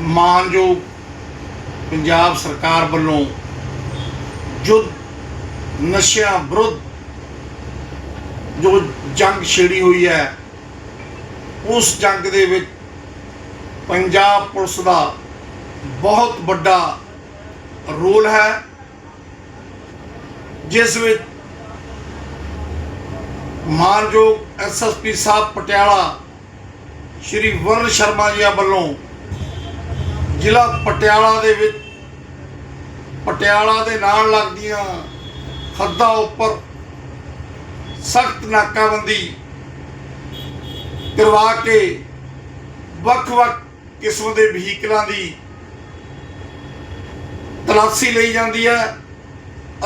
ਮਾਨਯੋਗ ਪੰਜਾਬ ਸਰਕਾਰ ਵੱਲੋਂ ਯੁੱਧ ਨਸ਼ਿਆਂ ਵਿਰੁੱਧ ਜੋ ਜੰਗ ਛੇੜੀ ਹੋਈ ਹੈ, ਉਸ ਜੰਗ ਦੇ ਵਿੱਚ ਪੰਜਾਬ ਪੁਲਿਸ ਦਾ ਬਹੁਤ ਵੱਡਾ ਰੋਲ ਹੈ, ਜਿਸ ਵਿੱਚ ਮਾਨਯੋਗ ਐਸਐਸਪੀ ਸਾਹਿਬ ਪਟਿਆਲਾ ਸ਼੍ਰੀ ਵਰਨ ਸ਼ਰਮਾ ਜੀ ਵੱਲੋਂ ਜ਼ਿਲ੍ਹਾ ਪਟਿਆਲਾ ਦੇ ਵਿੱਚ, ਪਟਿਆਲਾ ਦੇ ਨਾਲ ਲੱਗਦੀਆਂ ਹੱਦਾਂ ਉੱਪਰ ਸਖਤ ਨਾਕਾਬੰਦੀ ਕਰਵਾ ਕੇ ਵੱਖ-ਵੱਖ ਕਿਸਮ ਦੇ ਵਹੀਕਲਾਂ ਦੀ ਤਲਾਸ਼ੀ ਲਈ ਜਾਂਦੀ ਹੈ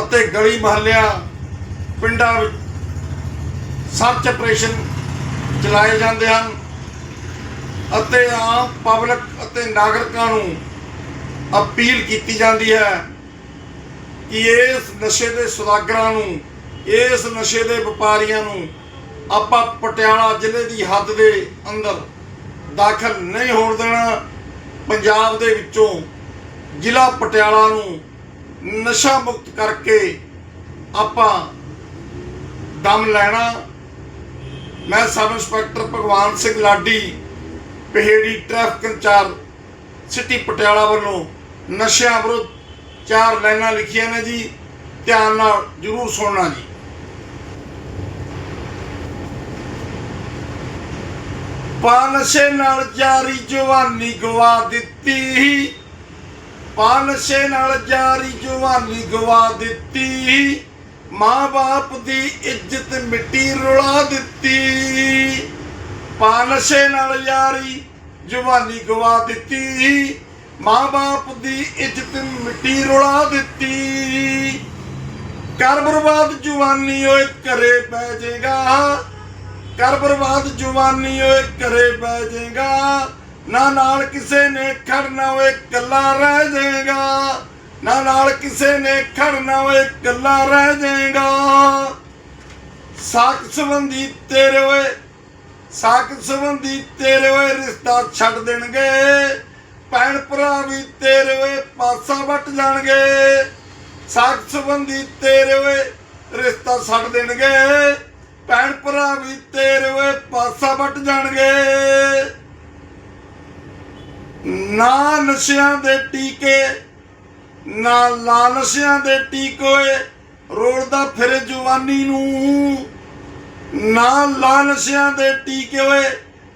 ਅਤੇ ਗਲੀ ਮਹੱਲਿਆਂ, ਪਿੰਡਾਂ ਵਿੱਚ ਸਰਚ ਆਪਰੇਸ਼ਨ ਚਲਾਏ ਜਾਂਦੇ ਹਨ। ਅਤੇ ਆਮ ਪਬਲਿਕ ਅਤੇ ਨਾਗਰਿਕਾਂ ਨੂੰ ਅਪੀਲ ਕੀਤੀ ਜਾਂਦੀ ਹੈ ਕਿ ਇਸ ਨਸ਼ੇ ਦੇ ਸੁਦਾਗਰਾਂ ਨੂੰ, ਇਸ ਨਸ਼ੇ ਦੇ ਵਪਾਰੀਆਂ ਨੂੰ ਆਪਾਂ ਪਟਿਆਲਾ ਜ਼ਿਲ੍ਹੇ ਦੀ ਹੱਦ ਦੇ ਅੰਦਰ ਦਾਖਲ ਨਹੀਂ ਹੋਣ ਦੇਣਾ। ਪੰਜਾਬ ਦੇ ਵਿੱਚੋਂ ਜ਼ਿਲ੍ਹਾ ਪਟਿਆਲਾ ਨੂੰ ਨਸ਼ਾ ਮੁਕਤ ਕਰਕੇ ਆਪਾਂ ਦਮ ਲੈਣਾ। ਮੈਂ sub inspector Bhagwan Singh Ladi Paheri traffic incharge city Patiala ਵੱਲੋਂ ਨਸ਼ਿਆਂ ਵਿਰੁੱਧ ਚਾਰ ਲਾਈਨਾਂ ਲਿਖੀਆਂ ਨੇ ਜੀ। ਧਿਆਨ ਨਾਲ ਜਰੂਰ ਸੁਣਨਾ ਜੀ। ਪਾਨਸ਼ੇ ਨਾਲ ਜਾਰੀ ਜਵਾਨੀ ਗਵਾ ਦਿੱਤੀ। ਪਾਨਸ਼ੇ ਨਾਲ ਜਾਰੀ ਜਵਾਨੀ ਗਵਾ ਦਿੱਤੀ। ਮਾਂ-ਬਾਪ ਦੀ ਇੱਜ਼ਤ ਮਿੱਟੀ ਰੁਲਾ ਦਿੱਤੀ। ਨਸ਼ੇ ਨਾਲ ਯਾਰੀ, ਜਵਾਨੀ ਗਵਾ ਦਿੱਤੀ। ਮਾਂ-ਬਾਪ ਦੀ ਇੱਜ਼ਤ ਮਿੱਟੀ ਰੁਲਾ ਦਿੱਤੀ। ਕਰ ਬਰਬਾਦ ਜਵਾਨੀ ਓਏ, ਘਰੇ ਬਹਿ ਜਾਏਗਾ ਕਰ ਬਰਬਾਦ ਜਵਾਨੀ ਓਏ, ਘਰੇ ਬਹਿ ਜਾਏਗਾ ਨਾ ਨਾਲ ਕਿਸੇ ਨੇ ਖੜਨਾ ਓਏ, ਇਕੱਲਾ ਰਹਿ ਜਾਏਗਾ ਨਾ ਨਾਲ ਕਿਸੇ ਨੇ ਖੜਨਾ ਓਏ, ਇਕੱਲਾ ਰਹਿ ਜਾਏਗਾ ਸਾਕ ਸੰਬੰਧੀ ਤੇਰੇ ਓਏ ਸਾਕ ਸੰਬੰਧੀ ਤੇਰੇ ਓਏ ਰਿਸ਼ਤਾ ਛੱਡ ਦੇਣਗੇ। ਭੈਣ ਭਰਾ ਵੀ ਤੇਰੇ ਓਏ ਪਾਸਾ ਵੱਟ ਜਾਣਗੇ। ਸਾਕ ਸੰਬੰਧੀ ਤੇਰੇ ਓਏ ਰਿਸ਼ਤਾ ਛੱਡ ਦੇਣਗੇ। ਭੈਣ ਭਰਾ ਵੀ ਤੇਰੇ ਓਏ ਪਾਸਾ ਵੱਟ ਜਾਣਗੇ। ਨਾ ਨਸ਼ਿਆਂ ਦੇ ਟੀਕੇ, ਨਾ ਲਾ ਨਸ਼ਿਆਂ ਦੇ ਟੀਕੋਏ ਰੋੜਦਾ ਫਿਰ ਜਵਾਨੀ ਨੂੰ। ਨਾ ਲਾ ਨਸ਼ਿਆਂ ਦੇ ਟੀਕੇ ਓਏ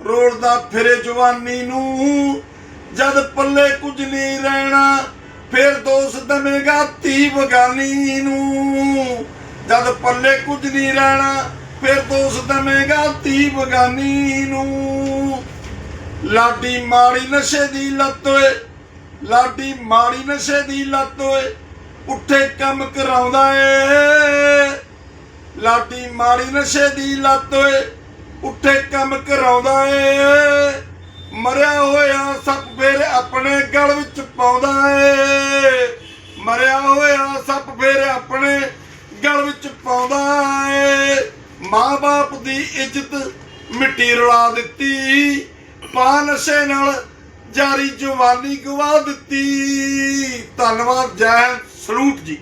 ਰੋੜਦਾ ਫਿਰ ਜਵਾਨੀ ਨੂੰ। ਜਦ ਪੱਲੇ ਕੁਝ ਨਹੀਂ ਰਹਿਣਾ, ਫਿਰ ਦੋਸਤ ਦਮੇਗਾ ਧੀ ਬਗਾਨੀ ਨੂੰ। ਜਦ ਪੱਲੇ ਕੁਝ ਨਹੀਂ ਰਹਿਣਾ, ਫਿਰ ਦੋਸਤ ਦਵੇਗਾ ਧੀ ਬਗਾਨੀ ਨੂੰ। ਲਾਡੀ ਮਾੜੀ ਨਸ਼ੇ ਦੀ ਲੱਤ ਓਏ, ਲਾਡੀ ਮਾੜੀ ਨਸ਼ੇ ਦੀ ਲੱਤ ਓਏ, ਉੱਠੇ ਕੰਮ ਕਰਾਉਂਦਾ ਏ। ਲਾਡੀ ਮਾੜੀ ਨਸ਼ੇ ਦੀ ਲੱਤ ਓਏ ਉੱਠੇ ਕੰਮ ਕਰਾਉਂਦਾ ਏ। ਮਰਿਆ ਹੋਇਆ ਸੱਪ ਫੇਰ ਆਪਣੇ ਗਲ ਵਿੱਚ ਪਾਉਂਦਾ ਏ। ਮਰਿਆ ਹੋਇਆ ਸੱਪ ਫੇਰ ਆਪਣੇ ਗਲ ਵਿੱਚ ਪਾਉਂਦਾ ਏ। ਮਾਂ-ਬਾਪ ਦੀ ਇੱਜ਼ਤ ਮਿੱਟੀ ਰੁਲਾ ਦਿੱਤੀ। ਪਾ ਨਸ਼ੇ ਨਾਲ ਜਾਰੀ ਜਵਾਨੀ ਗਵਾ ਦਿੱਤੀ। ਧੰਨਵਾਦ ਜੈ ਹਿੰਦ, ਸਲੂਟ ਜੀ।